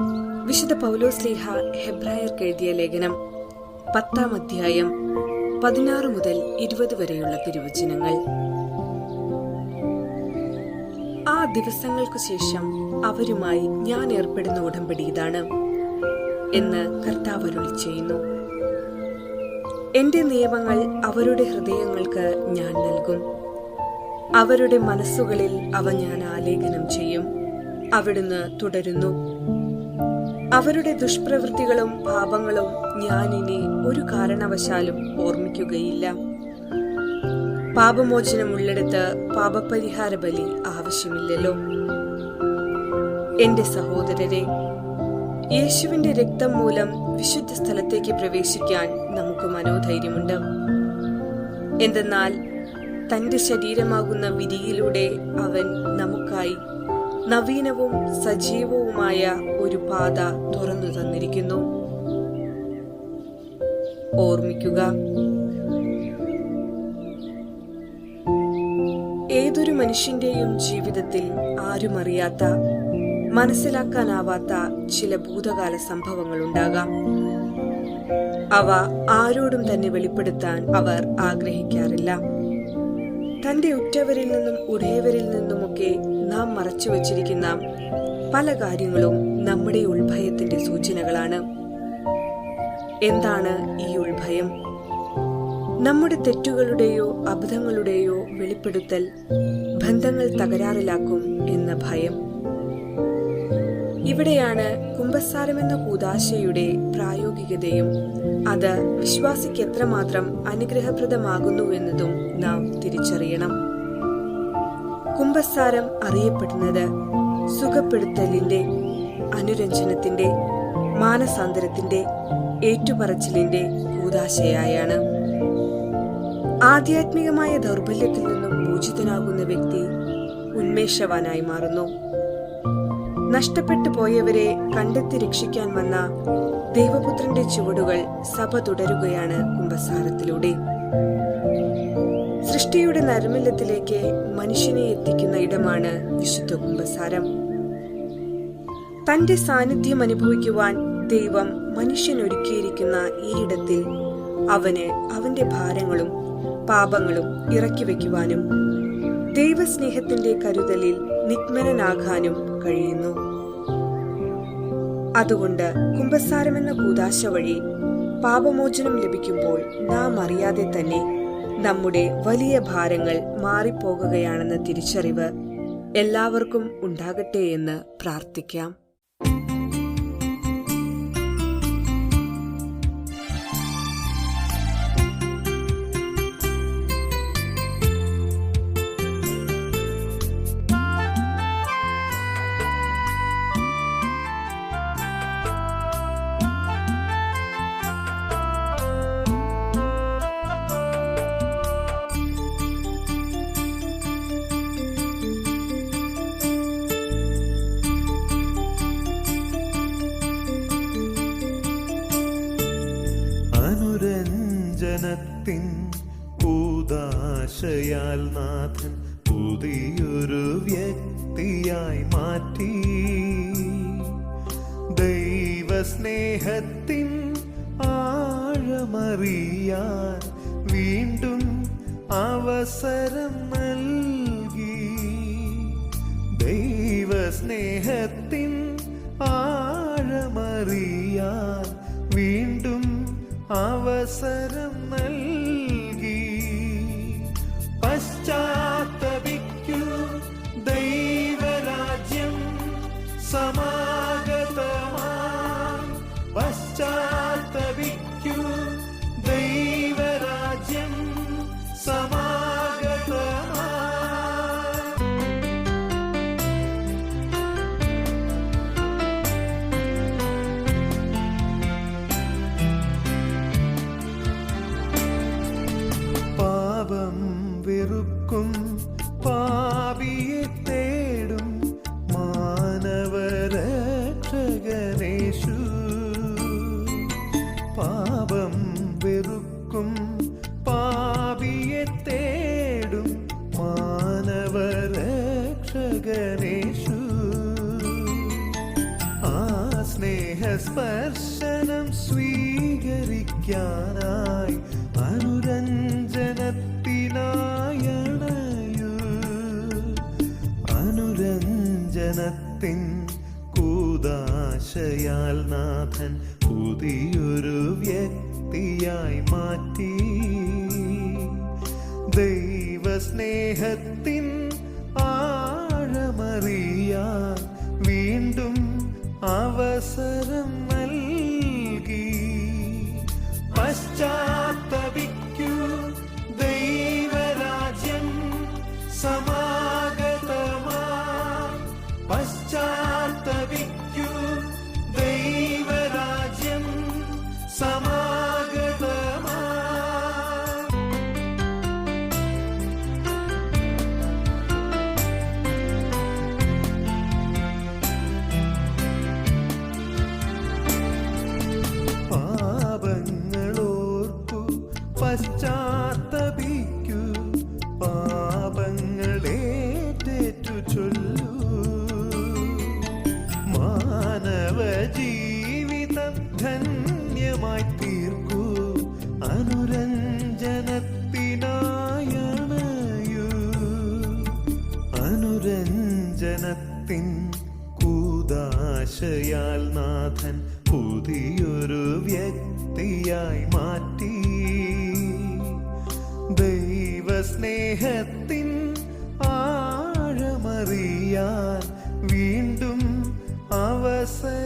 വിശുദ്ധ പൗലോസ്ലീഹ ഹെബ്രായർക്ക് എഴുതിയ ലേഖനം പത്താം അധ്യായം പതിനാറ് മുതൽ ഇരുപത് വരെയുള്ള തിരുവചനങ്ങൾ. ആ ദിവസങ്ങൾക്കു ശേഷം അവരുമായി ഞാൻ ഏർപ്പെടുന്ന ഉടമ്പടി ഇതാണ് എന്ന് കർത്താവ് അരുളി ചെയ്യുന്നു. എന്റെ നിയമങ്ങൾ അവരുടെ ഹൃദയങ്ങൾക്ക് ഞാൻ നൽകും. അവരുടെ മനസ്സുകളിൽ അവ ഞാൻ ആലേഖനം ചെയ്യും. അവിടുന്ന് തുടരുന്നു. അവരുടെ ദുഷ്പ്രവൃത്തികളും പാപങ്ങളും ഞാനിനി ഒരു കാരണവശാലും ഓർമ്മിക്കുകയില്ല. പാപമോചനം ഉള്ളിടത്ത് പാപപരിഹാര ബലി ആവശ്യമില്ലല്ലോ. എന്റെ സഹോദരരെ യേശുവിന്റെ രക്തം മൂലം വിശുദ്ധ സ്ഥലത്തേക്ക് പ്രവേശിക്കാൻ നമുക്ക് മനോധൈര്യമുണ്ട്. എന്തെന്നാൽ തന്റെ ശരീരമാകുന്ന വിരിയിലൂടെ അവൻ നമുക്കായി നവീനവും സജീവവുമായ ഒരു പാത തുറന്നു തന്നിരിക്കുന്നു. ഓർമ്മിക്കുക. ഏതൊരു മനുഷ്യന്റെയും ജീവിതത്തിൽ ആരും അറിയാത്ത മനസ്സിലാക്കാനാവാത്ത ചില ഭൂതകാല സംഭവങ്ങൾ ഉണ്ടാകാം അവ ആരോടും തന്നെ വെളിപ്പെടുത്താൻ അവർ ആഗ്രഹിക്കാറില്ല. തന്റെ ഉറ്റവരിൽ നിന്നും ഉടയവരിൽ നിന്നുമൊക്കെ നാം മറച്ചു വച്ചിരിക്കുന്ന പല കാര്യങ്ങളും നമ്മുടെ ഉൾഭയത്തിന്റെ സൂചനകളാണ്. എന്താണ് ഈ ഉൾഭയം നമ്മുടെ തെറ്റുകളുടെയോ അബദ്ധങ്ങളുടെയോ വെളിപ്പെടുത്തൽ ബന്ധങ്ങൾ തകരാറിലാക്കും എന്ന ഭയം. ഇവിടെയാണ് കുംഭസാരമെന്ന കൂതാശയുടെ പ്രായോഗികതയും അത് വിശ്വാസിക്ക് എത്രമാത്രം അനുഗ്രഹപ്രദമാകുന്നുവെന്നതും നാം തിരിച്ചറിയണം. കുംഭസാരം അറിയപ്പെടുന്നത് സുഖപ്പെടുത്തലിന്റെ അനുരഞ്ജനത്തിന്റെ മാനസാന്തരത്തിന്റെ ഏറ്റുപറച്ചിലിന്റെ കൂതാശയായാണ്. ആധ്യാത്മികമായ ദൗർബല്യത്തിൽ നിന്നും പൂജിതനാകുന്ന വ്യക്തി ഉന്മേഷവാനായി മാറുന്നു. നഷ്ടപ്പെട്ടു പോയവരെ കണ്ടെത്തി രക്ഷിക്കാൻ വന്ന ദൈവപുത്രന്റെ ചുവടുകൾ സഭ തുടരുകയാണ് കുംഭസാരത്തിലൂടെ. സൃഷ്ടിയുടെ നരമില്ലത്തിലേക്ക് മനുഷ്യനെ എത്തിക്കുന്ന ഇടമാണ് വിശുദ്ധ കുംഭസാരം തന്റെ സാന്നിധ്യം അനുഭവിക്കുവാൻ ദൈവം മനുഷ്യൻ ഒരുക്കിയിരിക്കുന്ന ഈ ഇടത്തിൽ അവന് അവന്റെ ഭാരങ്ങളും പാപങ്ങളും ഇറക്കി വയ്ക്കുവാനും ദൈവസ്നേഹത്തിന്റെ കരുതലിൽ നിഗ്മനാകാനും കഴിയുന്നു. അതുകൊണ്ട് കുംഭസാരമെന്ന കൂതാശ വഴി പാപമോചനം ലഭിക്കുമ്പോൾ നാം അറിയാതെ തന്നെ നമ്മുടെ വലിയ ഭാരങ്ങൾ മാറിപ്പോകുകയാണെന്ന തിരിച്ചറിവ് എല്ലാവർക്കും ഉണ്ടാകട്ടെ എന്ന് പ്രാർത്ഥിക്കാം. അനുരഞ്ജനത്തിൻ പൂതാശയാൽ നാഥൻ പുതിയൊരു വ്യക്തിയായി മാറ്റി. ദൈവസ്നേഹത്തിൻ ആഴമറിയാൻ വീണ്ടും അവസരം നൽകി. ദൈവസ്നേഹത്തിൻ ആഴമറിയാൻ വീണ്ടും അവസരം മാനവരക്ഷകനേശു ആ സ്നേഹസ്പർശനം സ്വീകരിക്കാനായി അനുരഞ്ജനത്തിനായണയു. അനുരഞ്ജനത്തിൻ കൂതാശയാൽ നാഥൻ പുതിയൊരു വ്യക്തിയായി മാറ്റി. ദൈവസ്നേഹത്തിൻ പശ്ചാത്തപിക്കൂ. ദൈവരാജ്യം സമാഗതമാ. പശ്ചാത്തപിക്കൂ. ദൈവരാജ്യം സമാഗതമാ. പാപങ്ങളോർക്കു പശ്ചാത്തപിക്കൂ. ചൊല്ലൂ. ജീവിതം ധന്യമായി തീർക്കൂ. നാഥൻ പുതിയൊരു വ്യക്തിയായി മാറ്റി. ദൈവസ്നേഹത്തിൻ ആഴമറിയാൻ വീണ്ടും അവസരം